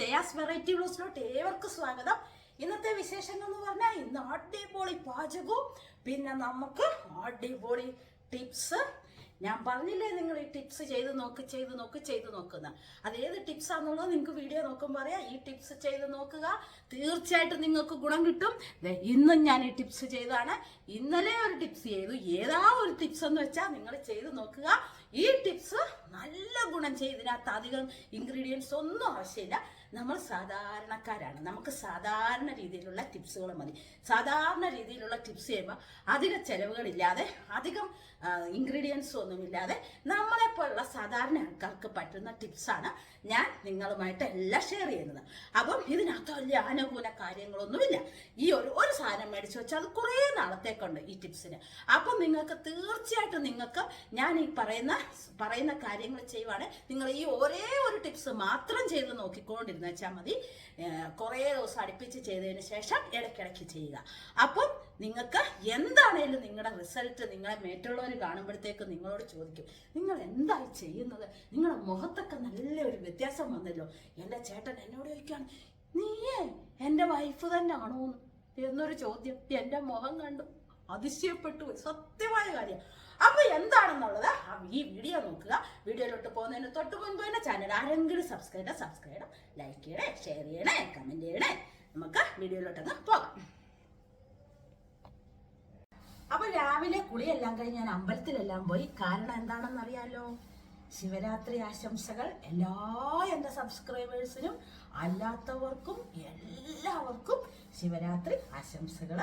Jaya's variety ബ്ലൂസിലോട്ട് ഏവർക്കും സ്വാഗതം. ഇന്നത്തെ വിശേഷങ്ങൾ എന്ന് പറഞ്ഞാൽ ഇന്ന് അടിപൊളി പാചകവും പിന്നെ നമുക്ക് അടിപൊളി ടിപ്സ് ഞാൻ പറഞ്ഞില്ലേ നിങ്ങൾ ഈ ടിപ്സ് ചെയ്ത് നോക്ക് ചെയ്ത് നോക്ക് ചെയ്ത് നോക്കുന്ന. അത് ഏത് ടിപ്സ് ആണെന്നുള്ളത് നിങ്ങൾക്ക് വീഡിയോ നോക്കുമ്പോൾ അറിയാം. ഈ ടിപ്സ് ചെയ്ത് നോക്കുക തീർച്ചയായിട്ടും നിങ്ങൾക്ക് ഗുണം കിട്ടും. ഇന്നും ഞാൻ ഈ ടിപ്സ് ചെയ്താണ് ഇന്നലെ ഒരു ടിപ്സ് ചെയ്തു. ഏതാ ഒരു ടിപ്സ് എന്ന് വെച്ചാൽ നിങ്ങൾ ചെയ്ത് നോക്കുക. ഈ ടിപ്സ് നല്ല ഗുണം ചെയ്തിനകത്ത് അധികം ഇൻഗ്രീഡിയൻസ് ഒന്നും ആവശ്യമില്ല. നമ്മൾ സാധാരണക്കാരാണ്. നമുക്ക് സാധാരണ രീതിയിലുള്ള ടിപ്സുകൾ മതി. സാധാരണ രീതിയിലുള്ള ടിപ്സ് ചെയ്യുമ്പോൾ അധിക ചെലവുകളില്ലാതെ അധികം ഇൻഗ്രീഡിയൻസ് ഒന്നുമില്ലാതെ നമ്മളെപ്പോലുള്ള സാധാരണ ആൾക്കാർക്ക് പറ്റുന്ന ടിപ്സാണ് ഞാൻ നിങ്ങളുമായിട്ട് എല്ലാം ഷെയർ ചെയ്യുന്നത്. അപ്പം ഇതിനകത്ത് വലിയ അനുകൂല കാര്യങ്ങളൊന്നുമില്ല. ഈ ഒരു ഒരു സാധനം മേടിച്ച് വെച്ചാൽ അത് കുറേ നാളത്തേക്കുണ്ട് ഈ ടിപ്സിന് അപ്പം നിങ്ങൾക്ക് തീർച്ചയായിട്ടും നിങ്ങൾക്ക് ഞാൻ ഈ പറയുന്ന പറയുന്ന കാര്യങ്ങൾ ചെയ്യുവാണെങ്കിൽ നിങ്ങൾ ഈ ഒരേ ഒരു ടിപ്സ് മാത്രം ചെയ്ത് നോക്കിക്കൊണ്ടിരുന്ന വെച്ചാൽ മതി. കുറേ ദിവസം അടുപ്പിച്ച് ചെയ്തതിന് ശേഷം ഇടയ്ക്കിടയ്ക്ക് ചെയ്യുക. അപ്പം നിങ്ങൾക്ക് എന്താണേലും നിങ്ങളുടെ റിസൾട്ട് നിങ്ങളെ മറ്റുള്ളവർ കാണുമ്പോഴത്തേക്ക് നിങ്ങളോട് ചോദിക്കും നിങ്ങൾ എന്തായി ചെയ്യുന്നത്? നിങ്ങളുടെ മുഖത്തൊക്കെ നല്ലൊരു വ്യത്യാസം വന്നല്ലോ. എന്റെ ചേട്ടൻ എന്നോട് ചോദിക്കുകയാണ് നീയേ എന്റെ വൈഫ് തന്നെ ആണോ എന്നൊരു ചോദ്യം എന്റെ മുഖം കണ്ടു. അതിശയപ്പെട്ടു സത്യമായ കാര്യം. അപ്പൊ എന്താണെന്നുള്ളത് ഈ വീഡിയോ നോക്കുക. വീഡിയോയിലോട്ട് പോകുന്നതിന് തൊട്ട് മുൻപ് തന്നെ ചാനൽ ആരെങ്കിലും സബ്സ്ക്രൈബ് സബ്സ്ക്രൈബ് ലൈക്ക് ചെയ്യണേ ഷെയർ ചെയ്യണേ കമന്റ് ചെയ്യണേ നമുക്ക് വീഡിയോയിലോട്ടൊന്ന് പോകാം. അപ്പൊ രാവിലെ കുളിയെല്ലാം കഴിഞ്ഞ് ഞാൻ അമ്പലത്തിലെല്ലാം പോയി. കാരണം എന്താണെന്ന് അറിയാലോ ശിവരാത്രി ആശംസകൾ എല്ലാ എന്റെ സബ്സ്ക്രൈബേഴ്സിനും അല്ലാത്തവർക്കും എല്ലാവർക്കും ശിവരാത്രി ആശംസകൾ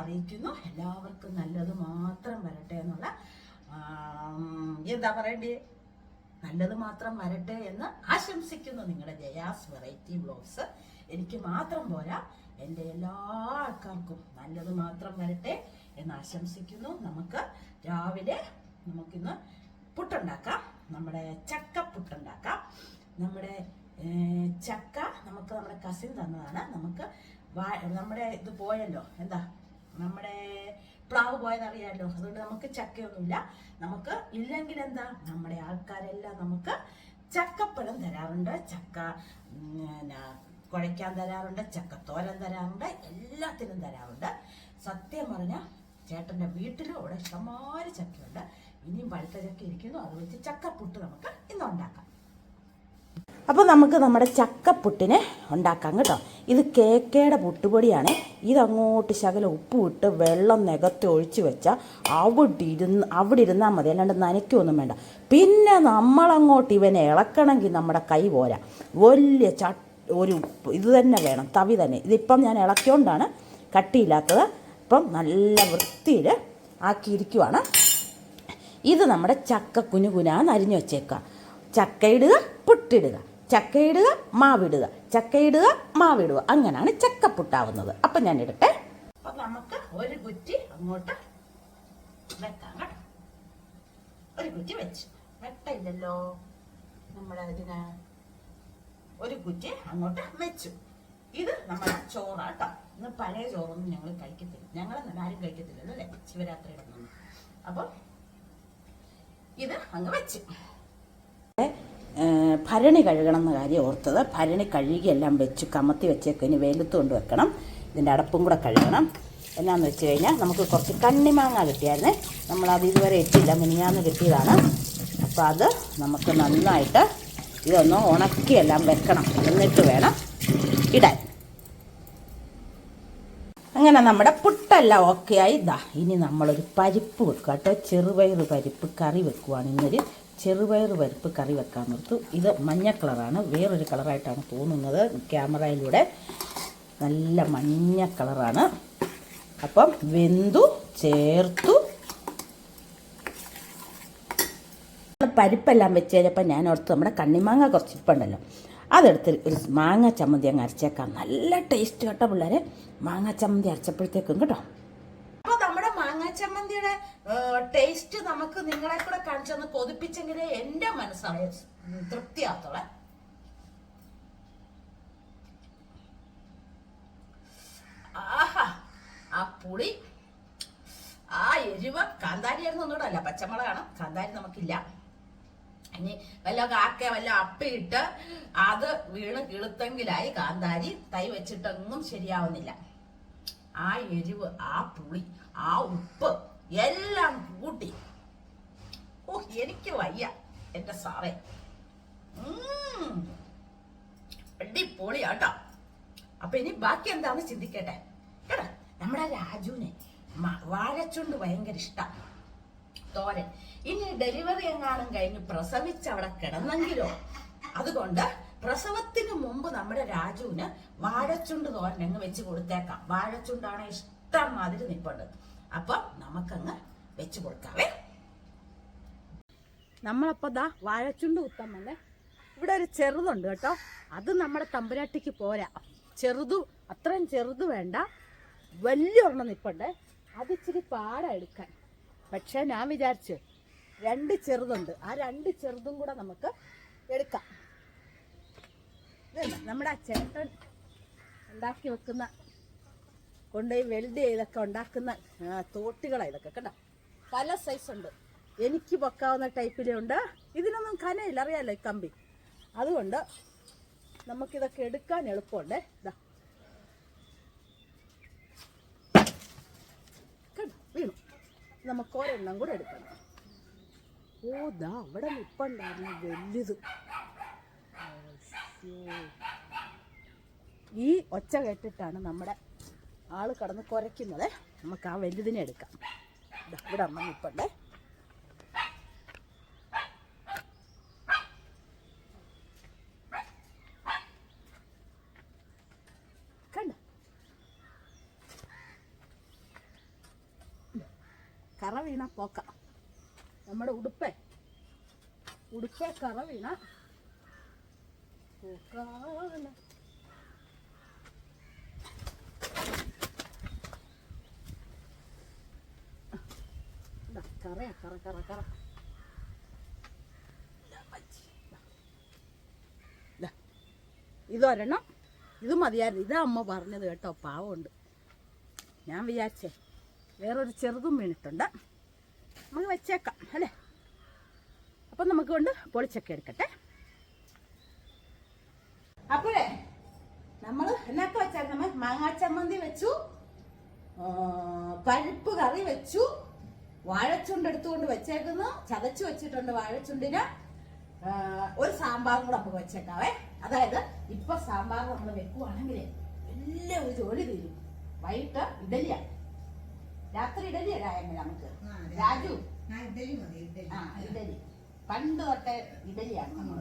അറിയിക്കുന്നു. എല്ലാവർക്കും നല്ലത് മാത്രം വരട്ടെ എന്നുള്ള എന്താ പറയണ്ടേ? നല്ലത് മാത്രം വരട്ടെ എന്ന് ആശംസിക്കുന്നു നിങ്ങളുടെ ജയാസ് വെറൈറ്റി ബ്ലോഗ്സ് എനിക്ക് മാത്രം പോരാ. എന്റെ എല്ലാ ആൾക്കാർക്കും നല്ലത് മാത്രം വരട്ടെ. എന്ന് ആശംസിക്കുന്നു. നമുക്ക് രാവിലെ നമുക്കിന്ന് പുട്ടുണ്ടാക്കാം. നമ്മുടെ ചക്ക പുട്ടുണ്ടാക്കാം. നമ്മുടെ ചക്ക നമുക്ക് നമ്മുടെ കസിൻ തന്നതാണ്. നമുക്ക് നമ്മുടെ ഇത് പോയല്ലോ. എന്താ? നമ്മുടെ പ്ലാവ് പോയതറിയാമല്ലോ അതുകൊണ്ട് നമുക്ക് ചക്കയൊന്നുമില്ല. നമുക്ക് ഇല്ലെങ്കിൽ എന്താ? നമ്മുടെ ആൾക്കാരെല്ലാം നമുക്ക് ചക്കപ്പഴം തരാറുണ്ട്. ചക്ക കുഴയ്ക്കാൻ തരാറുണ്ട്. ചക്കത്തോരൻ തരാറുണ്ട്. എല്ലാത്തിനും തരാറുണ്ട്. സത്യം പറഞ്ഞാൽ ചേട്ടന്റെ വീട്ടിലും ഇവിടെ ഇഷ്ടംമാതിരി ചക്കയുണ്ട്. ഇനിയും പഴുത്ത ചക്ക ഇരിക്കുന്നു. അത് വെച്ച് ചക്കപ്പുട്ട് നമുക്ക് ഇന്ന് ഉണ്ടാക്കാം. അപ്പോൾ നമുക്ക് നമ്മുടെ ചക്കപ്പുട്ടിനെ ഉണ്ടാക്കാം കേട്ടോ. ഇത് കേക്കയുടെ പുട്ടുപൊടിയാണ്. ഇതങ്ങോട്ട് ശകലം ഉപ്പ് ഇട്ട് വെള്ളം നികത്തി ഒഴിച്ചു വെച്ചാൽ അവിടെ ഇരുന്ന് അവിടെ ഇരുന്നാൽ മതി. അല്ലാണ്ട് നനയ്ക്കൊന്നും വേണ്ട. പിന്നെ നമ്മളങ്ങോട്ട് ഇവനെ ഇളക്കണമെങ്കിൽ നമ്മുടെ കൈ പോരാ. വലിയ ച ഒരു ഇത് തന്നെ വേണം. തവി തന്നെ. ഇതിപ്പം ഞാൻ ഇളക്കിയോണ്ടാണ് കട്ടിയില്ലാത്തത്. ഇപ്പം നല്ല വൃത്തിയിൽ ആക്കിയിരിക്കുവാണ്. ഇത് നമ്മുടെ ചക്ക കുഞ്ഞു കുനാന്ന് അരിഞ്ഞു വച്ചേക്കുക. ചക്കയിടുക പുട്ടിടുക. ചക്കയിടുക മാവിടുക. ചക്കയിടുക മാവിടുക. അങ്ങനെയാണ് ചക്കപ്പുട്ടാവുന്നത്. അപ്പം ഞാൻ ഇടട്ടെ അപ്പം നമുക്ക് ഒരു കുറ്റി അങ്ങോട്ട് വെക്കാം കേട്ടോ. ഒരു കുറ്റി വെച്ച്. വെട്ടയില്ലല്ലോ. നമ്മുടെ അതിന് ഒരു കുറ്റി അങ്ങോട്ട് വെച്ചു. ഇത് നമ്മുടെ ചോറാട്ടോ ഇന്ന് പഴയ ചോറൊന്നും ഞങ്ങൾ കഴിക്കത്തില്ല. ഞങ്ങളെന്നല്ല ആരും കഴിക്കത്തില്ലല്ലോ അല്ലേ? ശിവരാത്രിയുടെ ഒന്നും അപ്പം ഇത് അങ്ങ് വെച്ച്. ഭരണി കഴുകണം എന്ന കാര്യം ഓർത്തത്. ഭരണി കഴുകി എല്ലാം വെച്ച് കമത്തി വെച്ചേക്ക് ഇനി വെയിലത്ത് കൊണ്ട് വെക്കണം. ഇതിന്റെ അടപ്പും കൂടെ കഴുകണം. എന്നാന്ന് വെച്ച് കഴിഞ്ഞാൽ നമുക്ക് കുറച്ച് കണ്ണിമാങ്ങ കിട്ടിയായിരുന്നേ. നമ്മളത് ഇതുവരെ ഇട്ടില്ല. മിനിഞ്ഞാന്ന് കിട്ടിയതാണ്. അപ്പോൾ അത് നമുക്ക് നന്നായിട്ട് ഇതൊന്ന് ഉണക്കിയെല്ലാം വെക്കണം. എന്നിട്ട് വേണം ഇടാൻ. അങ്ങനെ നമ്മുടെ പുട്ടെല്ലാം ഓക്കെ ആയി. ഇതാ ഇനി നമ്മളൊരു പരിപ്പ് വെക്കുക കേട്ടോ. ചെറുപയർ പരിപ്പ് കറി വെക്കുവാണ് ഇന്നൊരു ചെറുപയർ പരിപ്പ് കറി വെക്കാൻ നിർത്തു. ഇത് മഞ്ഞ കളറാണ് വേറൊരു കളറായിട്ടാണ് തോന്നുന്നത്. ക്യാമറയിലൂടെ നല്ല മഞ്ഞ കളറാണ് അപ്പം വെന്തു ചേർത്തു. പരിപ്പെല്ലാം വെച്ച് കഴിഞ്ഞപ്പോൾ ഞാൻ ഓർത്ത് നമ്മുടെ കണ്ണിമാങ്ങ കുറച്ച് ഇപ്പുണ്ടല്ലോ അതെടുത്ത് ഒരു മാങ്ങ ചമ്മന്തി അങ്ങ് അരച്ചേക്കാം. നല്ല ടേസ്റ്റ് കേട്ടോ പിള്ളേരെ. മാങ്ങ ചമ്മന്തി അരച്ചപ്പോഴത്തേക്കും കേട്ടോ. അപ്പോൾ നമ്മുടെ മാങ്ങ ചമ്മന്തിയുടെ ടേസ്റ്റ് നമുക്ക് നിങ്ങളെ കൂടെ കാണിച്ചൊന്ന് കൊതിപ്പിച്ചെങ്കിലേ എന്റെ മനസ്സാണ് തൃപ്തിയാത്തോളെ ആഹാ ആ പുളി ആ എരിവ് കാന്താരി ആയിരുന്നു ഒന്നുകൂടെ അല്ല. പച്ചമുളകാണ് കാന്താരി നമുക്കില്ല. ഇനി വല്ല കാക്ക വല്ല അപ്പിയിട്ട് അത് വീണ് കിളുത്തെങ്കിലായി കാന്താരി തൈ വെച്ചിട്ടൊന്നും ശരിയാവുന്നില്ല. ആ എരിവ് ആ പുളി ആ ഉപ്പ് എല്ലാം കൂട്ടി. ഓ എനിക്ക് വയ്യ എന്റെ സാറേ. അടിപൊളി ആട്ടോ അപ്പൊ ഇനി ബാക്കി എന്താന്ന് ചിന്തിക്കട്ടെ? കേട്ടോ നമ്മുടെ രാജുവിനെ വാഴച്ചുണ്ട് ഭയങ്കര ഇഷ്ടം. തോരൻ. ഇനി ഡെലിവറി എങ്ങാനും കഴിഞ്ഞ് പ്രസവിച്ച് അവിടെ കിടന്നെങ്കിലോ? അതുകൊണ്ട് പ്രസവത്തിന് മുമ്പ് നമ്മുടെ രാജുവിന് വാഴച്ചുണ്ട് തോരൻ അങ്ങ് വെച്ച് കൊടുത്തേക്കാം. വാഴച്ചുണ്ടാണ് ഇഷ്ടം മാതിരി നിപ്പുണ്ട്. അപ്പൊ നമുക്കങ്ങ് വെച്ച് കൊടുക്കാവേ. നമ്മളപ്പോ ദാ വാഴച്ചുണ്ട് കുത്താൻ ഇവിടെ ഒരു ചെറുതുണ്ട് കേട്ടോ. അത് നമ്മുടെ തമ്പുരാട്ടിക്ക് പോരാ. ചെറുതു അത്രയും ചെറുത് വേണ്ട. വലിയ ഒരെണ്ണം നിപ്പുണ്ട്. അത് ഇച്ചിരി പാടാ എടുക്കാൻ. പക്ഷെ ഞാൻ വിചാരിച്ചു രണ്ട് ചെറുതുണ്ട്. ആ രണ്ട് ചെറുതും കൂടെ നമുക്ക് എടുക്കാം. നമ്മുടെ ആ ചേട്ടൻ ഉണ്ടാക്കി വെക്കുന്ന കൊണ്ടുപോയി വെൽഡ് ചെയ്തൊക്കെ ഉണ്ടാക്കുന്ന തോട്ടികളാണ് ഇതൊക്കെ. കേട്ടോ പല സൈസ് ഉണ്ട്. എനിക്ക് പൊക്കാവുന്ന ടൈപ്പിലേ ഉണ്ട്. ഇതിനൊന്നും കനയില്ല. അറിയാലോ ഈ കമ്പി. അതുകൊണ്ട് നമുക്കിതൊക്കെ എടുക്കാൻ എളുപ്പമുണ്ട്. ഇതാ കണ്ടോ വീണു നമുക്ക് ഒരെണ്ണം കൂടെ എടുക്കണം. ഓ ദാ അവിടെ നിപ്പുണ്ടായിരുന്നു. വലുത്. ഈ ഒച്ച കേട്ടിട്ടാണ് നമ്മുടെ ആൾ കടന്ന് കുരയ്ക്കുന്നത്. നമുക്ക് ആ വലുതിനെ എടുക്കാം. ഇവിടെ അമ്മ നിപ്പുണ്ടേ കണ്ടോ കറ വീണ പോക്ക നമ്മുടെ ഉടുപ്പേ ഉടുപ്പേ കറ വീണ പോക്കാണ്. ദാ, കറയാ കറ കറ കറ. ഇതൊരെണ്ണം ഇത് മതിയായിരുന്നു. ഇതാ അമ്മ പറഞ്ഞത് കേട്ടോ പാവമുണ്ട്. ഞാൻ വിചാരിച്ചേ വേറൊരു ചെറുതും വീണിട്ടുണ്ട്. നമുക്ക് വെച്ചേക്കാം അല്ലേ? അപ്പം നമുക്ക് കൊണ്ട് പൊളിച്ചൊക്കെ എടുക്കട്ടെ. അപ്പോഴേ നമ്മൾ എന്നൊക്കെ വെച്ചാൽ നമ്മൾ മാങ്ങാ ചമ്മന്തി വെച്ചു പരിപ്പ് കറി വെച്ചു വാഴച്ചുണ്ട് എടുത്തുകൊണ്ട് വെച്ചേക്കുന്നു ചതച്ചു വെച്ചിട്ടുണ്ട് വാഴച്ചുണ്ടിന്. ഒരു സാമ്പാറും കൂടെ നമുക്ക് വെച്ചേക്കാവേ. അതായത് ഇപ്പൊ സാമ്പാർ നമ്മൾ വെക്കുവാണെങ്കിൽ എല്ലാം ഒരു ജോലി തീരും. വൈകിട്ട് ഇഡലിയ. രാത്രി ഇഡലിയാ രായങ്ങൾ നമുക്ക്. രാജു. ഇഡലി മതി, ഇഡലി. പണ്ട് തൊട്ടേ ഇഡലിയാണ് നമ്മൾ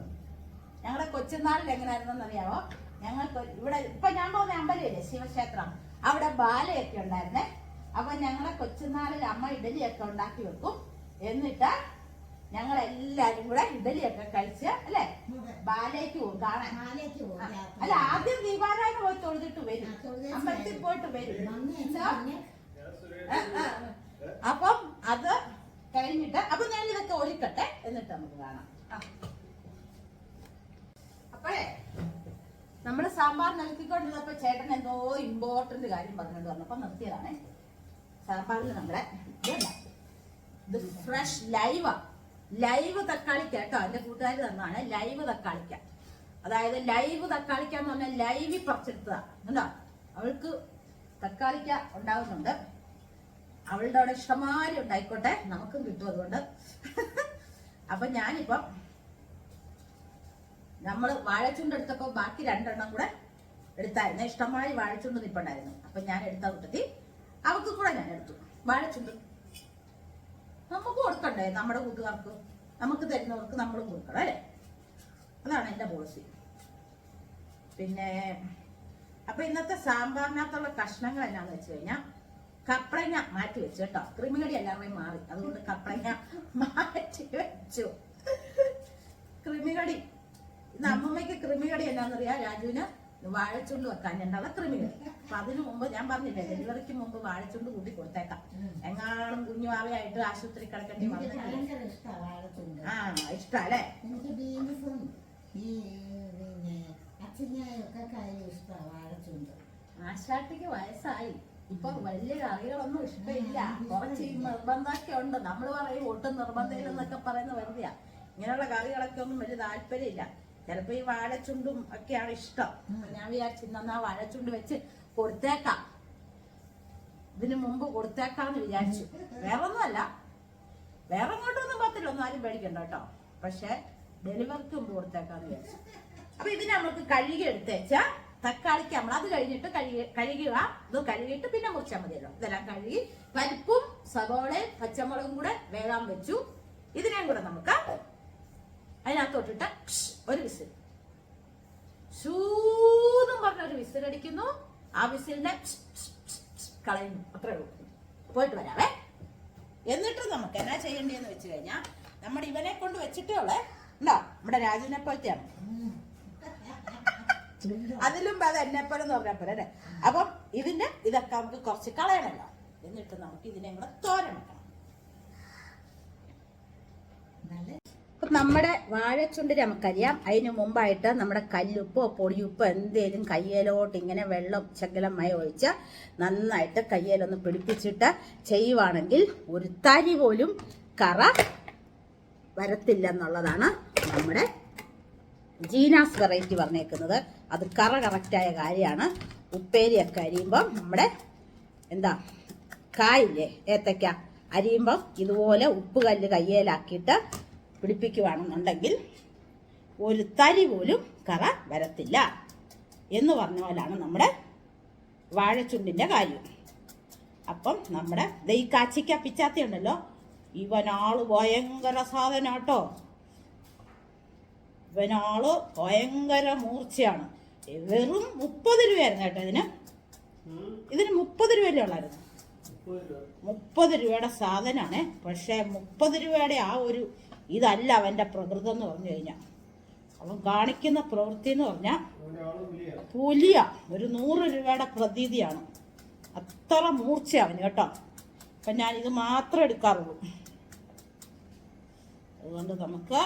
ഞങ്ങളുടെ കൊച്ചുനാളിൽ എങ്ങനെയായിരുന്നെന്ന് അറിയാമോ ഞങ്ങൾക്ക് ഇവിടെ ഇപ്പൊ ഞാൻ പോകുന്ന അമ്പലമില്ലേ ശിവക്ഷേത്രം. അവിടെ ബാലയൊക്കെ ഉണ്ടായിരുന്നേ. അപ്പൊ ഞങ്ങളെ കൊച്ചുനാളിൽ അമ്മ ഇഡലിയൊക്കെ ഉണ്ടാക്കി വെക്കും. എന്നിട്ട് ഞങ്ങൾ എല്ലാരും കൂടെ ഇഡലിയൊക്കെ കഴിച്ച് അല്ലെ? ബാലേക്ക് ബാലയ്ക്ക് പോകും കാണാൻ. അല്ല ആദ്യം ദീപാരായണ പോയി തൊഴുതിട്ട് വരും. അമ്പലത്തിൽ. പോയിട്ട് വരും. അപ്പം അത് കഴിഞ്ഞിട്ട് അപ്പൊ ഞാൻ ഇതൊക്കെ ഒരുക്കട്ടെ എന്നിട്ട് നമുക്ക് കാണാം. അപ്പഴേ നമ്മൾ സാമ്പാർ നൽകിക്കൊണ്ടിരുന്നപ്പോ ചേട്ടൻ എന്തോ ഇമ്പോർട്ടന്റ് കാര്യം പറഞ്ഞത് വന്നപ്പോ നിർത്തിയതാണ്. സാമ്പാറിൽ നമ്മുടെ ഇത് ഫ്രഷ് ലൈവാ ലൈവ് തക്കാളിക്ക കേട്ടോ എന്റെ കൂട്ടുകാർ തന്നാണ്. ലൈവ് തക്കാളിക്ക. അതായത് ലൈവ് തക്കാളിക്ക എന്ന് പറഞ്ഞാൽ ലൈവിൽ പറിച്ചെടുത്തതാണ് എന്താ അവൾക്ക് തക്കാളിക്ക ഉണ്ടാകുന്നുണ്ട് അവളുടെ അവിടെ ഇഷ്ടമാരി ഉണ്ടായിക്കോട്ടെ. നമുക്കും കിട്ടും അതുകൊണ്ട്. അപ്പൊ ഞാനിപ്പം നമ്മൾ വാഴച്ചുണ്ട് എടുത്തപ്പോ ബാക്കി രണ്ടെണ്ണം കൂടെ എടുത്തായിരുന്നു. ഇഷ്ടമായി വാഴച്ചുണ്ട് നിപ്പുണ്ടായിരുന്നു. അപ്പൊ ഞാൻ എടുത്ത കൂട്ടത്തി അവക്ക് കൂടെ ഞാൻ എടുത്തു. വാഴച്ചുണ്ട്. നമുക്ക് കൊടുക്കണ്ടേ നമ്മുടെ കൂട്ടുകാർക്ക്? നമുക്ക് തരുന്നവർക്ക് നമ്മളും കൊടുക്കണം അല്ലേ? അതാണ് എന്റെ പോളിസി പിന്നെ അപ്പൊ ഇന്നത്തെ സാമ്പാറിനകത്തുള്ള കഷ്ണങ്ങൾ എന്നാന്ന് വെച്ച് കഴിഞ്ഞാൽ കപ്പളങ്ങ മാറ്റി വെച്ചു കേട്ടോ. ക്രിമികടി എല്ലാവരുടെയും മാറി. അതുകൊണ്ട് കപ്പളങ്ങ മാറ്റി വെച്ചു. ക്രിമികടി ഇന്ന് അമ്മമ്മയ്ക്ക് ക്രിമികടി എന്നാന്നറിയാ രാജുവിന്? വാഴച്ചുണ്ട് വെക്കാൻ ഉണ്ടാവുക ക്രിമികടി അപ്പൊ അതിനു മുമ്പ് ഞാൻ പറഞ്ഞില്ലേ ഡെലിവറിക്ക് മുമ്പ് വാഴച്ചുണ്ട് കൂട്ടി കൊടുത്തേക്കാം. എങ്ങാളും കുഞ്ഞുമാവയായിട്ട് ആശുപത്രി കിടക്കേണ്ടി വന്നു ആ ഇഷ്ടല്ലേ? ആശാട്ടിക്ക് വയസ്സായി. ഇപ്പൊ വലിയ കറികളൊന്നും ഇഷ്ടമില്ല. കുറച്ച് നിർബന്ധമൊക്കെ ഉണ്ട്. നമ്മൾ പറയും ഒട്ടും നിർബന്ധമില്ലെന്നൊക്കെ പറയുന്ന വെറുതെയാ. ഇങ്ങനെയുള്ള കറികളൊക്കെ ഒന്നും വലിയ താല്പര്യമില്ല. ചിലപ്പോ ഈ വാഴച്ചുണ്ടും ഒക്കെയാണ് ഇഷ്ടം. ഞാൻ വിചാരിച്ചു ഇന്നാ വാഴച്ചുണ്ട് വെച്ച് കൊടുത്തേക്കാം. ഇതിനു മുമ്പ് കൊടുത്തേക്കാന്ന് വിചാരിച്ചു. വേറെ ഒന്നുമല്ല വേറെ അങ്ങോട്ടൊന്നും പത്തില്ല ഒന്നും ആരും പേടിക്കണ്ട കേട്ടോ. പക്ഷെ ഡെലിവറിക്ക് മുമ്പ് കൊടുത്തേക്കാന്ന് വിചാരിച്ചു. അപ്പൊ ഇതിനെ നമുക്ക് കഴുകി എടുത്തേച്ച തക്കാളിക്ക് നമ്മൾ അത് കഴിഞ്ഞിട്ട് കഴുകി കഴുകുക ഇത് കഴുകിയിട്ട് പിന്നെ മുറിച്ചാൽ മതിയല്ലോ. ഇതെല്ലാം കഴുകി പരിപ്പും സവോളയും പച്ചമുളകും കൂടെ വേകാൻ വെച്ചു. ഇതിനെയും കൂടെ നമുക്ക് അതിനകത്തോട്ടിട്ട് ഒരു വിസിൽ. ശൂന്നും പറഞ്ഞ ഒരു വിസിൽ അടിക്കുന്നു. ആ വിസിലിനെ കളയുന്നു. അത്രേ ഉള്ളൂ. പോയിട്ട് വരാവേ. എന്നിട്ട് നമുക്ക് എന്നാ ചെയ്യേണ്ടതെന്ന് വെച്ച് കഴിഞ്ഞാൽ നമ്മുടെ ഇവനെ കൊണ്ട് വെച്ചിട്ടേ ഉള്ളേ. ഉണ്ടോ നമ്മുടെ രാജുവിനെ പോലത്തെയാണ്. അതിലും അത് എന്നെ പോലെ എന്ന് പറഞ്ഞാൽ പോലെ അല്ലേ? അപ്പം ഇതിന്റെ ഇതൊക്കെ നമുക്ക് കുറച്ച് കളയണല്ലോ. എന്നിട്ട് നമുക്ക് ഇതിനെ കൂടെ തോരൻ അപ്പം നമ്മുടെ വാഴച്ചുണ്ടി നമുക്കറിയാം. അതിന് മുമ്പായിട്ട് നമ്മുടെ കല്ലുപ്പോ പൊടിയുപ്പോ എന്തേലും കയ്യേലോട്ട് ഇങ്ങനെ വെള്ളം ചകലമായി മയ ഒഴിച്ച് നന്നായിട്ട് കയ്യേലൊന്ന് പിടിപ്പിച്ചിട്ട് ചെയ്യുവാണെങ്കിൽ ഒരു തരി പോലും കറ വരത്തില്ല എന്നുള്ളതാണ് നമ്മുടെ ജീനാസ് വെറൈറ്റി പറഞ്ഞേക്കുന്നത്. അത് കറ കറക്റ്റായ കാര്യമാണ്. ഉപ്പേരിയൊക്കെ അരിയുമ്പം നമ്മുടെ എന്താ കായില്ലേ ഏത്തക്ക അരിയുമ്പം ഇതുപോലെ ഉപ്പ് കല്ല് കയ്യേലാക്കിയിട്ട് പിടിപ്പിക്കുവാണെന്നുണ്ടെങ്കിൽ ഒരു തരി പോലും കറ വരത്തില്ല എന്ന് പറഞ്ഞ പോലാണ് നമ്മുടെ വാഴച്ചുണ്ടിന്റെ കാര്യം. അപ്പം നമ്മുടെ ദൈ കാച്ചിക്ക പിച്ചാത്തി ഉണ്ടല്ലോ ഇവനാൾ ഭയങ്കര സാധനാട്ടോ. ഇവനാൾ ഭയങ്കര മൂർച്ചയാണ്. വെറും മുപ്പത് രൂപയായിരുന്നു കേട്ടോ ഇതിന്. ഇതിന് മുപ്പത് രൂപയല്ലേ ഉള്ളായിരുന്നു? മുപ്പത് രൂപയുടെ സാധനമാണ് പക്ഷേ മുപ്പത് രൂപയുടെ ആ ഒരു ഇതല്ല അവന്റെ പ്രകൃതം എന്ന് പറഞ്ഞു കഴിഞ്ഞാൽ അവൻ കാണിക്കുന്ന പ്രവൃത്തി എന്ന് പറഞ്ഞാൽ പുലിയ. ഒരു നൂറ് രൂപയുടെ പ്രതീതിയാണ്. അത്ര മൂർച്ച അവന് കേട്ടോ. അപ്പം ഞാൻ ഇത് മാത്രം എടുക്കാറുള്ളൂ. അതുകൊണ്ട് നമുക്ക്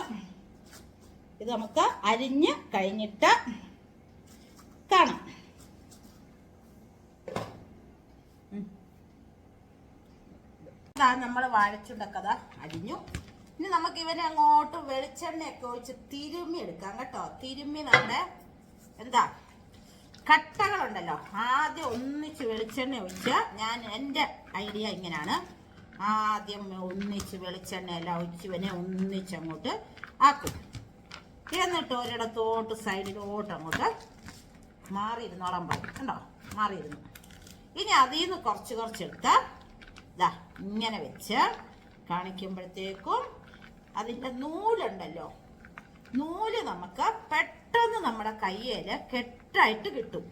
ഇത് നമുക്ക് അരിഞ്ഞ് കഴിഞ്ഞിട്ട് കാണാം. ഇതാ നമ്മൾ വാഴച്ചുണ്ടൊക്കെ അതാ അരിഞ്ഞു. ഇനി നമുക്ക് ഇവനെ അങ്ങോട്ട് വെളിച്ചെണ്ണയൊക്കെ ഒഴിച്ച് തിരുമ്മി എടുക്കാം കേട്ടോ. തിരുമ്മി നമ്മുടെ എന്താ കട്ടകളുണ്ടല്ലോ. ആദ്യം ഒന്നിച്ച് വെളിച്ചെണ്ണ ഒഴിച്ച് ഞാൻ എന്റെ ഐഡിയ ഇങ്ങനെയാണ് ആദ്യം ഒന്നിച്ച് വെളിച്ചെണ്ണ എല്ലാം ഒഴിച്ച് ഇവനെ ഒന്നിച്ചങ്ങോട്ട് ആക്കും. എന്നിട്ട് ഒരിടത്തോട്ട് സൈഡിലോട്ട് അങ്ങോട്ട് മാറിയിരുന്നോളാൻ പറയും. കണ്ടോ? മാറിയിരുന്നു. ഇനി അതിൽ നിന്ന് കുറച്ച് കുറച്ചെടുത്ത് ഇതാ ഇങ്ങനെ വെച്ച് കാണിക്കുമ്പോഴത്തേക്കും അതിന്റെ നൂലുണ്ടല്ലോ. നൂൽ നമുക്ക് പെട്ടെന്ന് നമ്മുടെ കയ്യിൽ കെട്ടായിട്ട് കിട്ടും.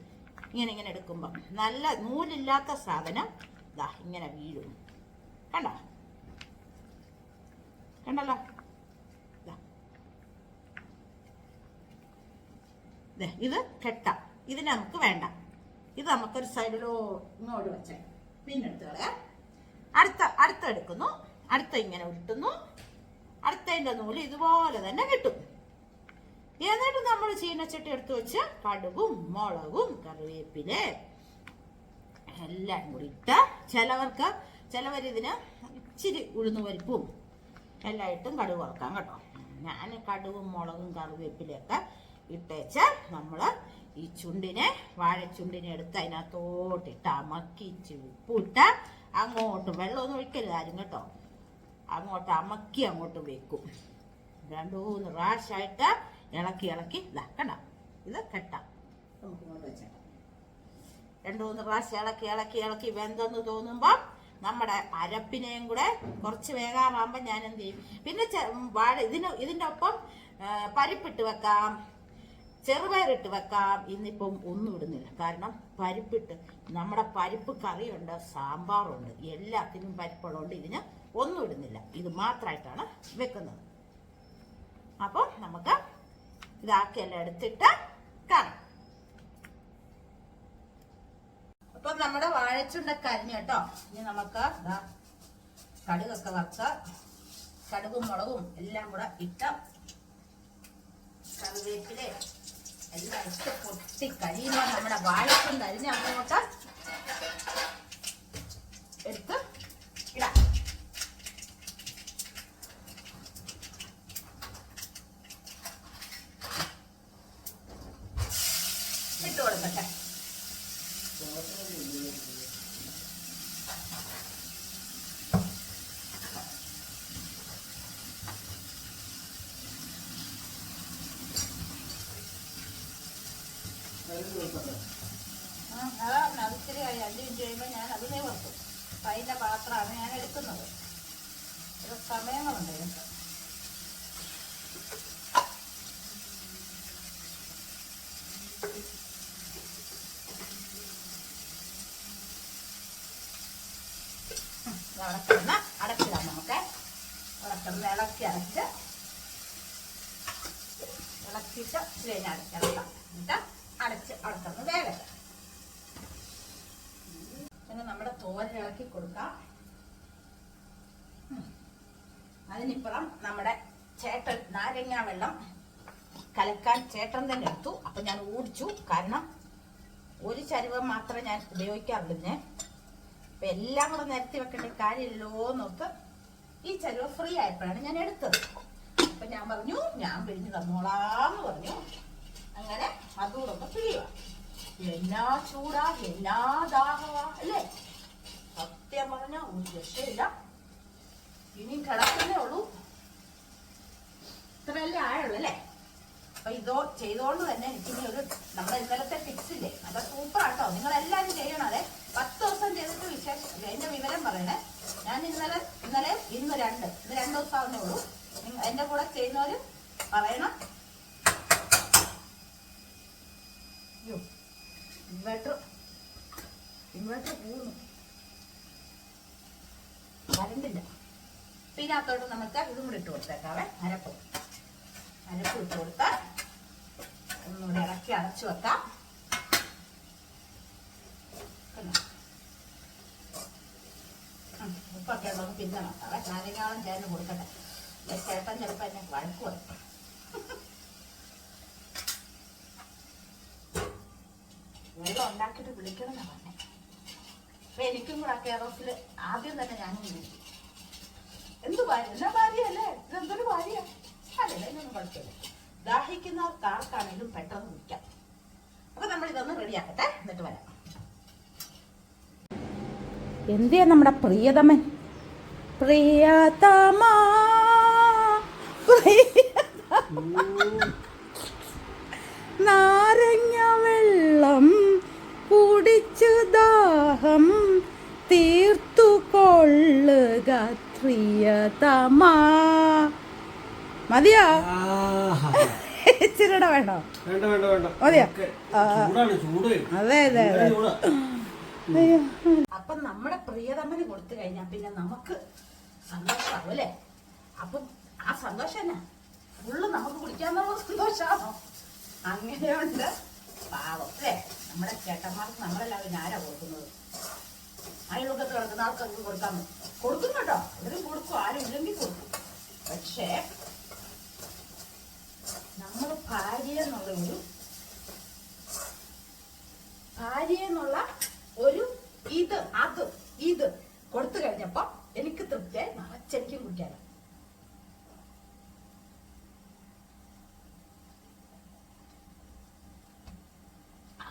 ഇങ്ങനെ ഇങ്ങനെ എടുക്കുമ്പോൾ നല്ല നൂലില്ലാത്ത സാധനം ഇതാ ഇങ്ങനെ വീഴും കണ്ടോ? കണ്ടല്ലോ ദാ. ദേ, ഇത് കെട്ട. ഇത് നമുക്ക് വേണ്ട. ഇത് നമുക്കൊരു സൈഡിലോ ഇങ്ങോട്ട് വെച്ചേ. പിന്നെ കളയാം. അടുത്ത അടുത്ത എടുക്കുന്നു. അടുത്ത ഇങ്ങനെ ഉരുട്ടുന്നു. അടുത്തതിന്റെ നൂൽ ഇതുപോലെ തന്നെ കിട്ടും. എന്നിട്ട് നമ്മൾ ചീനച്ചട്ടി എടുത്ത് വെച്ച് കടുകും മുളകും കറിവേപ്പില എല്ലാം കൂടി ഇട്ട് ചിലവർക്ക് ചിലവരിതിന് ഇച്ചിരി ഉഴുന്ന് പരിപ്പും എല്ലാം ഇട്ടും കടുക് വറക്കാം കേട്ടോ. ഞാൻ കടുകും മുളകും കറിവേപ്പിലയൊക്കെ ഇട്ടേച്ച് നമ്മൾ ഈ ചുണ്ടിനെ വാഴച്ചുണ്ടിനെ എടുത്ത് അതിനകത്തോട്ടിട്ട് അമക്കിച്ച് ഉപ്പിട്ട് അങ്ങോട്ട് വെള്ളമൊന്നും ഒഴിക്കരുത് ആരും കേട്ടോ. അങ്ങോട്ട് അമക്കി അങ്ങോട്ട് വെക്കും. രണ്ടു മൂന്ന് പ്രാവശ്യമായിട്ട് ഇളക്കി ഇളക്കി ഇതാ കണ്ട ഇത് കെട്ടാം. നമുക്ക് ഇങ്ങോട്ട് വെച്ചേക്കാം. രണ്ടു മൂന്ന് പ്രാവശ്യം ഇളക്കി ഇളക്കി ഇളക്കി വെന്തെന്ന് തോന്നുമ്പോൾ നമ്മുടെ അരപ്പിനെയും കൂടെ കുറച്ച് വേകാറാകുമ്പോൾ ഞാൻ എന്ത് ചെയ്യും? പിന്നെ വാഴ ഇതിന് ഇതിന്റെ ഒപ്പം പരിപ്പിട്ട് വെക്കാം. ചെറുപയറിട്ട് വെക്കാം. ഇന്നിപ്പം ഒന്നും ഇടുന്നില്ല കാരണം പരിപ്പിട്ട് നമ്മുടെ പരിപ്പ് കറിയുണ്ട് സാമ്പാറുണ്ട് എല്ലാത്തിനും പരിപ്പുള്ളതുകൊണ്ട് ഇതിന് ഒന്നും ഇടുന്നില്ല ഇത് മാത്രമായിട്ടാണ് വെക്കുന്നത്. അപ്പോൾ നമുക്ക് ഇതാക്കിയെല്ലാം എടുത്തിട്ട് കാണാം. അപ്പൊ നമ്മുടെ വാഴച്ചുണ്ട കരിഞ്ഞ കേട്ടോ. ഇനി നമുക്ക് കടുകൊക്കെ വറുത്ത കടുകും മുളകും എല്ലാം കൂടെ ഇട്ട കറിവേപ്പില ഇട്ട് പൊട്ടി കഴിയുമ്പോൾ നമ്മുടെ വാഴച്ചുണ്ട് അരിഞ്ഞ് അങ്ങോട്ട് എടുത്ത് ഇടാം ഇട്ട് കൊടുക്കട്ടെ ഞാൻ പാത്രമാണ് ഞാൻ എടുക്കുന്നത്. ഒരു ഇതിന് ഉം, ഇത് അവിടെ കിടന്ന് അടച്ചിടാം നമുക്ക് അവിടെ കിടന്ന് ഇളക്കി അടച്ച് ഇളക്കിയിട്ട് ഇച്ചിരി കഴിഞ്ഞ് അടച്ചിടക്കാം എന്നിട്ട് അടച്ച് അവിടെ കിടന്ന് വേഗം പിന്നെ നമ്മുടെ തോരൻ ഇളക്കി കൊടുക്കാം ഉം. അതിനിപ്പുറം നമ്മുടെ ചേട്ടൻ നാരങ്ങ വെള്ളം കലക്കാൻ ചേട്ടൻ തന്നെ എടുത്തു. അപ്പൊ ഞാൻ ഓടിച്ചു കാരണം ഒരു ചരുവം മാത്രമേ ഞാൻ ഉപയോഗിക്കാറുള്ളൂ ഞാൻ അപ്പൊ എല്ലാം കൂടെ നിരത്തി വെക്കേണ്ട കാര്യമില്ലല്ലോ എന്നോർത്ത് ഈ ചരുവ ഫ്രീ ആയപ്പോഴാണ് ഞാൻ എടുത്തത്. അപ്പൊ ഞാൻ പറഞ്ഞു ഞാൻ പിഴിഞ്ഞു തന്നോളാന്ന് പറഞ്ഞു. അങ്ങനെ അതുകൊണ്ടൊക്കെ ഒന്ന് പിഴിയുക. എല്ലാ ചൂടാ എല്ലാ ദാഹവാ അല്ലേ? സത്യം പറഞ്ഞ ഒരു രക്ഷയില്ല. ഇനിയും കിടക്കുന്നേ ഉള്ളൂ. ഇത്രയല്ലേ ആയുള്ളൂ അല്ലേ? അപ്പൊ ഇതോ ചെയ്തോണ്ട് തന്നെ എനിക്കിനി ഒരു നമ്മുടെ ഇന്നലത്തെ ഫിക്സ് ഇല്ലേ? അത് സൂപ്പർ ആട്ടോ. നിങ്ങൾ എല്ലാവരും ചെയ്യണം അതെ പത്ത് ദിവസം ചെയ്തിട്ട് വിശേഷം. എന്റെ വിവരം പറയണേ. ഞാൻ ഇന്നലെ ഇന്നലെ ഇന്ന് രണ്ട്. ഇന്ന് രണ്ട് ദിവസം ആവുന്നേ ഉള്ളൂ എന്റെ കൂടെ ചെയ്യുന്നവര് പറയണം. ഇൻവേർട്ടർ ഇൻവേർട്ടർ പോകുന്നു കരണ്ടില്ല ഇതിനകത്തോട്ട് നമുക്ക് ഇതും കൂടി ഇട്ട് കൊടുത്തേക്കാവേ. അരപ്പ്. അരപ്പ് ഇട്ട് കൊടുത്ത് ഒന്നുകൂടി ഇളക്കി അടച്ചു വെക്കാം. ഉപ്പൊക്കെ നമുക്ക് പിന്നെ നോക്കാവേ നാരങ്ങാളം ചേർന്ന് കൊടുക്കട്ടെ. ചേട്ടൻ ചിലപ്പോൾ എന്നെ വഴക്ക് വരും വെള്ളം ഉണ്ടാക്കിയിട്ട് വിളിക്കണം പറഞ്ഞേ. അപ്പൊ എനിക്കും കൂടെ ആ കേരളത്തിൽ ആദ്യം തന്നെ ഞാനും വിളിക്കും. എന്ത് ഭാര്യ? എന്നാ ഭാര്യയല്ലേ? ഇതെന്തൊരു ഭാര്യ? അല്ലല്ലേ ഇതൊന്നും കുഴപ്പമില്ല. ദാഹിക്കുന്നവർക്ക് ആർക്കാണെങ്കിലും പെട്ടെന്ന് നിൽക്കാം അപ്പൊ നമ്മൾ ഇതൊന്ന് റെഡിയാക്കട്ടെ എന്നിട്ട് വരാം. എന്തിയാ നമ്മുടെ പ്രിയതമൻ? പ്രിയതമാ. നാരങ്ങ വെള്ളം കുടിച്ചു ദാഹം തീർത്തു കൊള്ളുക പ്രിയതമാ. മതിയോ. ഇച്ചിരിയുടെ വേണോ? മതിയോ? അതെ അതെ അതെ. അപ്പൊ നമ്മുടെ പ്രിയതമന് കൊടുത്തു കഴിഞ്ഞാൽ പിന്നെ നമുക്ക് സന്തോഷമാവും അല്ലേ? അപ്പം ആ സന്തോഷം എന്നാ? ഫുള്ള് നമുക്ക് കുടിക്കാന്നുള്ള സന്തോഷമാണോ? അങ്ങനെയുണ്ട്. പാവം അല്ലേ? നമ്മുടെ ചേട്ടന്മാർക്ക് നമ്മളെല്ലാവരും ആരാ കൊടുക്കുന്നത്? അയൽവക്കത്ത് കിടക്കുന്ന ആൾക്കാർക്ക് കൊടുക്കാൻ പറ്റും. കൊടുക്കും കേട്ടോ. അവരും കൊടുക്കും ആരും ഇല്ലെങ്കിൽ കൊടുക്കും. പക്ഷേ നമ്മൾ ഭാര്യ എന്നുള്ള ഒരു ഭാര്യ എന്നുള്ള ഒരു ഇത് അത് ഇത് കൊടുത്തു കഴിഞ്ഞപ്പോ എനിക്ക് തൃപ്തിയായി. നിറച്ചെനിക്കും കുടിക്കാനും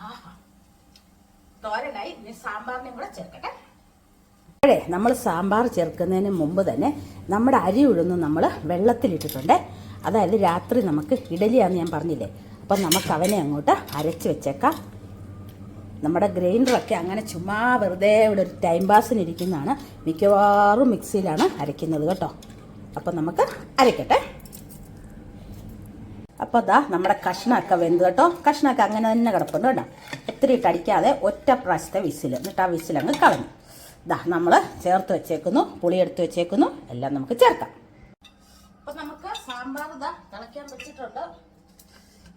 ആഹാ. തോരനായി ഇനി സാമ്പാറിനെയും കൂടെ ചേർക്കട്ടെ. അതെ നമ്മൾ സാമ്പാർ ചേർക്കുന്നതിന് മുമ്പ് തന്നെ നമ്മുടെ അരി ഉഴുന്ന് നമ്മൾ വെള്ളത്തിലിട്ടിട്ടുണ്ട്. അതായത് രാത്രി നമുക്ക് ഇഡലിയാന്ന് ഞാൻ പറഞ്ഞില്ലേ. അപ്പം നമുക്ക് അവനെ അങ്ങോട്ട് അരച്ച് വെച്ചേക്കാം. നമ്മുടെ ഗ്രൈൻഡറൊക്കെ അങ്ങനെ ചുമ്മാ വെറുതെ ഇവിടെ ഒരു ടൈം പാസിന് ഇരിക്കുന്നതാണ്. മിക്കവാറും മിക്സിയിലാണ് അരയ്ക്കുന്നത് കേട്ടോ. അപ്പം നമുക്ക് അരയ്ക്കട്ടെ. അപ്പോൾ അതാ നമ്മുടെ കഷ്ണമൊക്കെ വെന്ത് കേട്ടോ. കഷ്ണമൊക്കെ അങ്ങനെ തന്നെ കിടപ്പുണ്ട് കേട്ടോ. ഒത്തിരി ഇട്ട് അടിക്കാതെ ഒറ്റ പ്രാവശ്യത്തെ വിസിൽ എന്നിട്ട് ആ വിസിലങ്ങ് കളഞ്ഞു. ദാ നമ്മൾ ചേർത്ത് വെച്ചേക്കുന്നു പുളി എടുത്ത് വെച്ചേക്കുന്നു എല്ലാം നമുക്ക് ചേർക്കാം. അപ്പം നമുക്ക് സാമ്പാർ ഇതാ തിളയ്ക്കാൻ വെച്ചിട്ടുണ്ട്.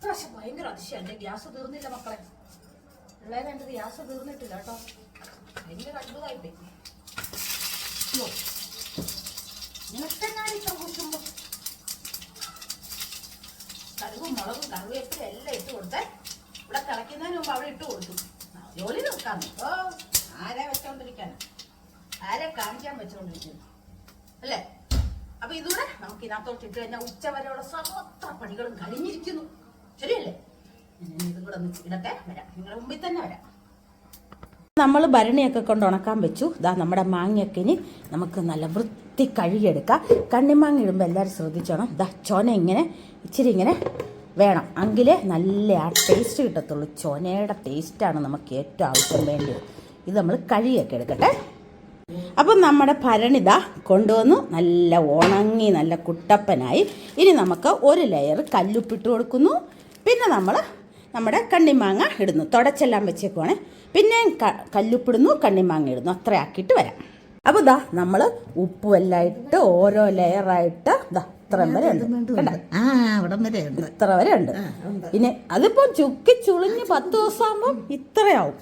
പക്ഷെ ഭയങ്കര അതിശയം എന്റെ ഗ്യാസ് തീർന്നില്ല മക്കളെ. പിള്ളേരെ എന്റെ ഗ്യാസ് തീർന്നിട്ടില്ല കേട്ടോ. ഭയങ്കര അത്ഭുതമായി പോയി നിനക്കെന്നാണ് ഇത്ര കുശുമ്പോ? കടുകും മുളകും കറിവേപ്പിലും എല്ലാം ഇട്ട് കൊടുത്തേ. ഇവിടെ തിളയ്ക്കുന്നതിന് മുമ്പ് അവിടെ ഇട്ട് കൊടുത്തു. ജോലി നോക്കാന്ന് ഓ ആരാ വെച്ചോണ്ടിരിക്കാൻ ആരെ കാണിക്കാൻ വെച്ചോണ്ടിരിക്കുന്നു? അല്ലേ? അപ്പൊ ഇതുവരെ നമുക്ക് ഇതിനകത്തോട്ട് ഇട്ട് കഴിഞ്ഞാൽ ഉച്ച വരെയുള്ള സമസ്ത പണികളും കഴിഞ്ഞിരിക്കുന്നു. ശരിയല്ലേ? ഇതും കൂടെ ഒന്ന് വരാം. നിങ്ങളുടെ മുമ്പിൽ തന്നെ വരാം. നമ്മൾ ഭരണിയൊക്കെ കൊണ്ട് ഉണക്കാൻ വെച്ചു. ഇതാ നമ്മുടെ മാങ്ങയൊക്കെ ഇനി നമുക്ക് നല്ല വൃത്തി കഴുകിയെടുക്കാം. കണ്ണിമാങ്ങ ഇടുമ്പോൾ എല്ലാവരും ശ്രദ്ധിച്ചോണം. ഇതാ ചോന ഇങ്ങനെ ഇച്ചിരി ഇങ്ങനെ വേണം. എങ്കിലേ നല്ല ആ ടേസ്റ്റ് കിട്ടത്തുള്ളൂ. ചോനയുടെ ടേസ്റ്റാണ് നമുക്ക് ഏറ്റവും ആവശ്യം വേണ്ടത് ഇത് നമ്മൾ കഴുകിയൊക്കെ എടുക്കട്ടെ. അപ്പം നമ്മുടെ ഭരണിത കൊണ്ടുവന്നു. നല്ല ഉണങ്ങി നല്ല കുട്ടപ്പനായി. ഇനി നമുക്ക് ഒരു ലെയർ കല്ലുപ്പിട്ട് കൊടുക്കുന്നു. പിന്നെ നമ്മൾ നമ്മുടെ കണ്ണിമാങ്ങ ഇടുന്നു. തുടച്ചെല്ലാം വെച്ചേക്കുവാണ്. പിന്നെ കല്ലുപ്പിടുന്നു കണ്ണിമാങ്ങ ഇടുന്നു. അത്ര ആക്കിയിട്ട് വരാം. അപ്പോൾ ഇതാ നമ്മൾ ഉപ്പും എല്ലാം ഇട്ട് ഓരോ ലെയറായിട്ട് ഇതാ ഇത്രയും വരെ ഉണ്ട്. ഇത്ര വരെ ഉണ്ട്. ഇനി അതിപ്പം ചുക്കി ചുളിഞ്ഞ് പത്ത് ദിവസം ആകുമ്പം ഇത്രയാവും.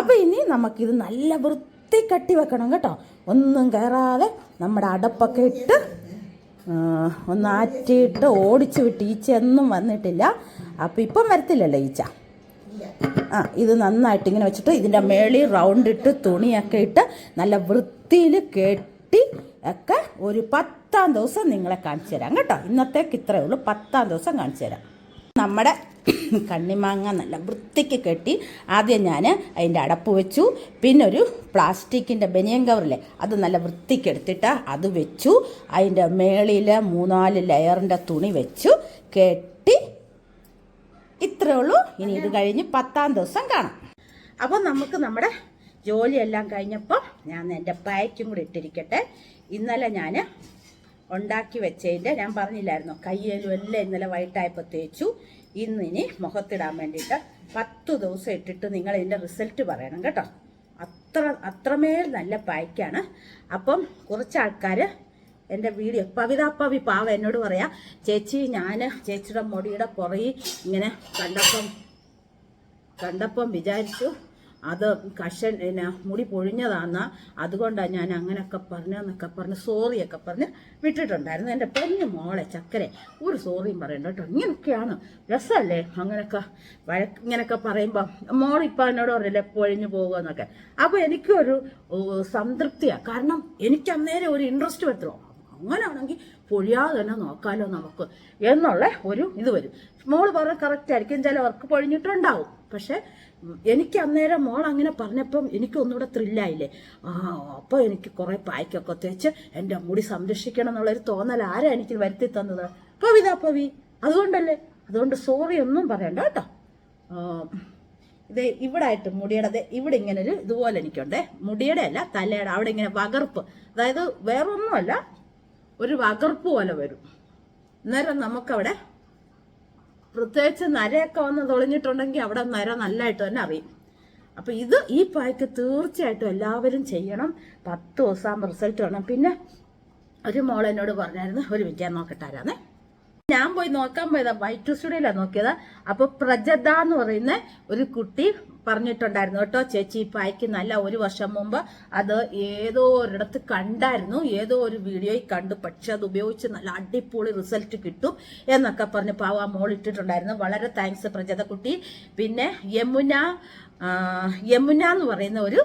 അപ്പം ഇനി നമുക്കിത് നല്ല വൃത്തി കട്ടി വെക്കണം കേട്ടോ. ഒന്നും കയറാതെ നമ്മുടെ അടപ്പൊക്കെ ഇട്ട് ഒന്ന് ആറ്റിയിട്ട് ഓടിച്ചു വിട്ട് ഈച്ചയൊന്നും വന്നിട്ടില്ല. അപ്പം ഇപ്പം വരത്തില്ലല്ലോ ഈച്ച? ആ ഇത് നന്നായിട്ട് ഇങ്ങനെ വെച്ചിട്ട് ഇതിന്റെ മേളിൽ റൗണ്ട് ഇട്ട് തുണിയൊക്കെ ഇട്ട് നല്ല വൃത്തിയിൽ കെട്ടി ഒക്കെ ഒരു പത്താം ദിവസം നിങ്ങളെ കാണിച്ചു തരാം കേട്ടോ. ഇന്നത്തേക്ക് ഇത്രയേ ഉള്ളൂ. പത്താം ദിവസം കാണിച്ചു തരാം. നമ്മുടെ കണ്ണിമാങ്ങ നല്ല വൃത്തിക്ക് കെട്ടി ആദ്യം ഞാൻ അതിന്റെ അടപ്പ് വെച്ചു. പിന്നെ ഒരു പ്ലാസ്റ്റിക്കിന്റെ ബനിയൻ കവറില്ലേ അത് നല്ല വൃത്തിക്ക് എടുത്തിട്ട് അത് വെച്ചു. അതിന്റെ മേളിൽ മൂന്നാൽ ലെയറിന്റെ തുണി വെച്ചു. കെട്ടി ഇത്രയേ ഉള്ളൂ. ഇനി ഇത് കഴിഞ്ഞ് പത്താം ദിവസം കാണാം. അപ്പോൾ നമുക്ക് നമ്മുടെ ജോലിയെല്ലാം കഴിഞ്ഞപ്പോൾ ഞാൻ എന്റെ പായ്ക്കും കൂടി ഇട്ടിരിക്കട്ടെ. ഇന്നലെ ഞാൻ ഉണ്ടാക്കി വെച്ചതിന്റെ ഞാൻ പറഞ്ഞില്ലായിരുന്നു. കയ്യേലും എല്ലാം ഇന്നലെ വൈകിട്ടായപ്പോൾ തേച്ചു. ഇന്നിനി മുഖത്തിടാൻ വേണ്ടിയിട്ട് പത്ത് ദിവസം ഇട്ടിട്ട് നിങ്ങൾ ഇതിന്റെ റിസൾട്ട് പറയണം കേട്ടോ. അത്ര അത്രമേൽ നല്ല പായ്ക്കാണ്. അപ്പം കുറച്ച് ആൾക്കാർ എന്റെ വീഡിയോ പവി പാവ എന്നോട് പറയാ ചേച്ചി ഞാൻ ചേച്ചിയുടെ മുടിയുടെ പുറകിൽ ഇങ്ങനെ കണ്ടപ്പം കണ്ടപ്പം വിചാരിച്ചു. അത് കഷൻ പിന്നെ മുടി പൊഴിഞ്ഞതാന്ന. അതുകൊണ്ടാണ് ഞാൻ അങ്ങനെയൊക്കെ പറഞ്ഞെന്നൊക്കെ പറഞ്ഞ് സോറിയൊക്കെ പറഞ്ഞ് വിട്ടിട്ടുണ്ടായിരുന്നു. എന്റെ പൊന്ന മോളെ ചക്കരെ ഒരു സോറിയും പറയണ്ട കേട്ടോ. ഇങ്ങനെയൊക്കെയാണ് രസമല്ലേ അങ്ങനെയൊക്കെ വഴക്ക് ഇങ്ങനെയൊക്കെ പറയുമ്പോൾ മോളിപ്പോൾ എന്നോട് പറയില്ലേ പൊഴിഞ്ഞു പോകുമെന്നൊക്കെ അപ്പോൾ എനിക്കൊരു സംതൃപ്തിയാണ് കാരണം എനിക്ക് അന്നേരം ഒരു ഇൻട്രസ്റ്റ് പറ്റുമോ അങ്ങനെയാണെങ്കിൽ പൊഴിയാതെ തന്നെ നോക്കാലോ നമുക്ക് എന്നുള്ള ഒരു ഇത് വരും. മോൾ പറഞ്ഞാൽ കറക്റ്റ് ആയിരിക്കും. ചിലവർക്ക് പൊഴിഞ്ഞിട്ടുണ്ടാവും. പക്ഷെ എനിക്ക് അന്നേരം മോൾ അങ്ങനെ പറഞ്ഞപ്പം എനിക്ക് ഒന്നുകൂടെ ത്രില്ലായില്ലേ ആ അപ്പോൾ എനിക്ക് കുറേ പായ്ക്കൊക്കെ തേച്ച് എന്റെ മുടി സംരക്ഷിക്കണം എന്നുള്ളൊരു തോന്നൽ ആരാ എനിക്ക് വരുത്തി തന്നത്? പവിതാ പവി. അതുകൊണ്ടല്ലേ? അതുകൊണ്ട് സോറി ഒന്നും പറയണ്ട കേട്ടോ. ഇത് ഇവിടെ ആയിട്ട് മുടിയുടെ ഇവിടെ ഇങ്ങനെ ഒരു ഇതുപോലെ എനിക്കുണ്ട്. മുടിയുടെ അല്ല തലയുടെ അവിടെ ഇങ്ങനെ വകർപ്പ്. അതായത് വേറൊന്നുമല്ല ഒരു വകർപ്പ് പോലെ വരും. അന്നേരം നമുക്കവിടെ പ്രത്യേകിച്ച് നരയൊക്കെ വന്ന് തൊളിഞ്ഞിട്ടുണ്ടെങ്കിൽ അവിടെ നര നല്ലതായിട്ട് തന്നെ അറിയും. അപ്പം ഇത് ഈ പായ്ക്ക് തീർച്ചയായിട്ടും എല്ലാവരും ചെയ്യണം. പത്ത് ദിവസം റിസൾട്ട് വേണം. പിന്നെ ഒരു മോൾ എന്നോട് പറഞ്ഞായിരുന്നു ഒരു വിദ്യ നോക്കട്ടാരാന്നേ ഞാൻ പോയി നോക്കാൻ പോയതാ. വൈറ്റ് സ്റ്റുഡിയോയിലാണ് നോക്കിയത്. അപ്പൊ പ്രജത എന്ന് പറയുന്ന ഒരു കുട്ടി പറഞ്ഞിട്ടുണ്ടായിരുന്നു കേട്ടോ ചേച്ചി പായ്ക്ക് നല്ല ഒരു വർഷം മുമ്പ് അത് ഏതോ ഒരിടത്ത് കണ്ടായിരുന്നു. ഏതോ ഒരു വീഡിയോയിൽ കണ്ടു. പക്ഷെ അത് ഉപയോഗിച്ച് നല്ല അടിപൊളി റിസൾട്ട് കിട്ടും എന്നൊക്കെ പറഞ്ഞ് പാവ മോൾ ഇട്ടിട്ടുണ്ടായിരുന്നു. വളരെ താങ്ക്സ് പ്രജത കുട്ടി. പിന്നെ യമുന യമുന എന്ന് പറയുന്ന ഒരു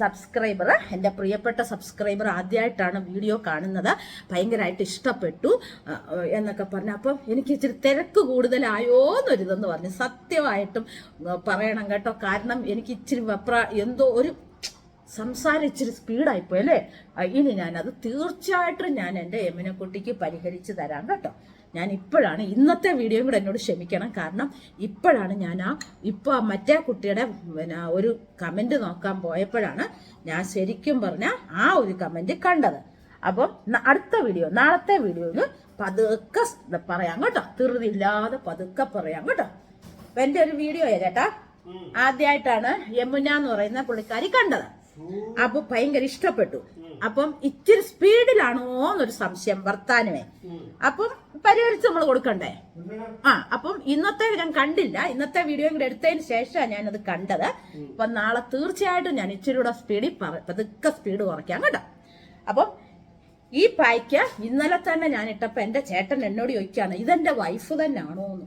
സബ്സ്ക്രൈബർ എന്റെ പ്രിയപ്പെട്ട സബ്സ്ക്രൈബർ ആദ്യമായിട്ടാണ് വീഡിയോ കാണുന്നത്. ഭയങ്കരമായിട്ട് ഇഷ്ടപ്പെട്ടു എന്നൊക്കെ പറഞ്ഞു. അപ്പം എനിക്ക് ഇച്ചിരി തിരക്ക് കൂടുതലായോ എന്നൊരിതെന്ന് പറഞ്ഞു. സത്യമായിട്ടും പറയണം കേട്ടോ. കാരണം എനിക്ക് ഇച്ചിരി വെപ്ര എന്തോ ഒരു സംസാരം ഇച്ചിരി സ്പീഡായിപ്പോയി അല്ലേ? ആ, ഇനി ഞാനത് തീർച്ചയായിട്ടും ഞാൻ എന്റെ യമുനക്കുട്ടിക്ക് പരിഹരിച്ച് തരാം കേട്ടോ. ഞാൻ ഇപ്പോഴാണ് ഇന്നത്തെ വീഡിയോയും കൂടെ എന്നോട് ക്ഷമിക്കണം. കാരണം ഇപ്പോഴാണ് ഞാൻ ആ ഇപ്പോൾ ആ മറ്റേ കുട്ടിയുടെ പിന്നെ ഒരു കമന്റ് നോക്കാൻ പോയപ്പോഴാണ് ഞാൻ ശരിക്കും പറഞ്ഞ ആ ഒരു കമന്റ് കണ്ടത്. അപ്പം അടുത്ത വീഡിയോ നാളത്തെ വീഡിയോയിൽ പതുക്കെ പറയാം കേട്ടോ. തീർതില്ലാതെ പതുക്കെ പറയാം കേട്ടോ. അപ്പം എന്റെ ഒരു വീഡിയോ ചേട്ടാ. ആദ്യമായിട്ടാണ് യമുന എന്ന് പറയുന്ന പുള്ളിക്കാരി കണ്ടത്. അപ്പൊ ഭയങ്കര ഇഷ്ടപ്പെട്ടു. അപ്പം ഇച്ചിരി സ്പീഡിലാണോ എന്നൊരു സംശയം വർത്താനമേ അപ്പം പരിഹരിച്ച് നമ്മൾ കൊടുക്കണ്ടേ? ആ അപ്പം ഇന്നത്തെ ഞാൻ കണ്ടില്ല. ഇന്നത്തെ വീഡിയോ കൂടെ എടുത്തതിന് ശേഷമാണ് ഞാനത് കണ്ടത്. അപ്പൊ നാളെ തീർച്ചയായിട്ടും ഞാൻ ഇച്ചിരി കൂടെ സ്പീഡിൽ പതുക്കെ സ്പീഡ് കുറയ്ക്കാം കേട്ടോ. അപ്പം ഈ പായ്ക്ക് ഇന്നലെ തന്നെ ഞാൻ ഇട്ടപ്പോ എന്റെ ചേട്ടൻ എന്നോട് ചോദിക്കാണ് ഇതെന്റെ വൈഫ് തന്നെയാണോ? എന്ന്.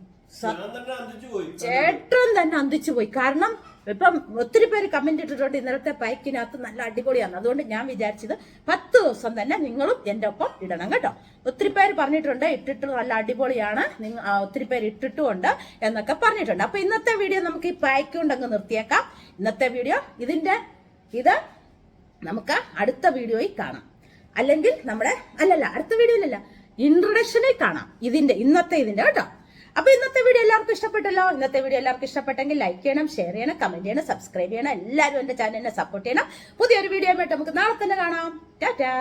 ചേട്ടൻ തന്നെ അന്തിച്ചു പോയി. കാരണം ഇപ്പം ഒത്തിരി പേര് കമന്റ് ഇട്ടിട്ടുണ്ട് ഇന്നലത്തെ പൈക്കിനകത്ത് നല്ല അടിപൊളിയാണ് അതുകൊണ്ട് ഞാൻ വിചാരിച്ചത് പത്ത് ദിവസം തന്നെ നിങ്ങളും എന്റെ ഒപ്പം ഇടണം കേട്ടോ. ഒത്തിരി പേര് പറഞ്ഞിട്ടുണ്ട് ഇട്ടിട്ട് നല്ല അടിപൊളിയാണ്. നിങ്ങൾ ഒത്തിരി പേര് ഇട്ടിട്ടുമുണ്ട് എന്നൊക്കെ പറഞ്ഞിട്ടുണ്ട്. അപ്പൊ ഇന്നത്തെ വീഡിയോ നമുക്ക് ഈ പൈക്ക് കൊണ്ട് അങ്ങ് നിർത്തിയേക്കാം. ഇന്നത്തെ വീഡിയോ ഇതിന്റെ ഇത് നമുക്ക് അടുത്ത വീഡിയോയിൽ കാണാം. അല്ലെങ്കിൽ നമ്മുടെ അല്ലല്ല അടുത്ത വീഡിയോയിലല്ല ഇൻട്രൊഡക്ഷനിൽ കാണാം. ഇതിന്റെ ഇന്നത്തെ ഇതിന്റെ കേട്ടോ. അപ്പൊ ഇന്നത്തെ വീഡിയോ എല്ലാവർക്കും ഇഷ്ടപ്പെട്ടല്ലോ. ഇന്നത്തെ വീഡിയോ എല്ലാവർക്കും ഇഷ്ടപ്പെട്ടെങ്കിൽ ലൈക്ക് ചെയ്യണം ഷെയർ ചെയ്യണം കമന്റ് ചെയ്യണം സബ്സ്ക്രൈബ് ചെയ്യണം. എല്ലാവരും എന്റെ ചാനലിനെ സപ്പോർട്ട് ചെയ്യണം. പുതിയൊരു വീഡിയോ ആയിട്ട് നമുക്ക് നാളെ തന്നെ കാണാം. ടാറ്റാ.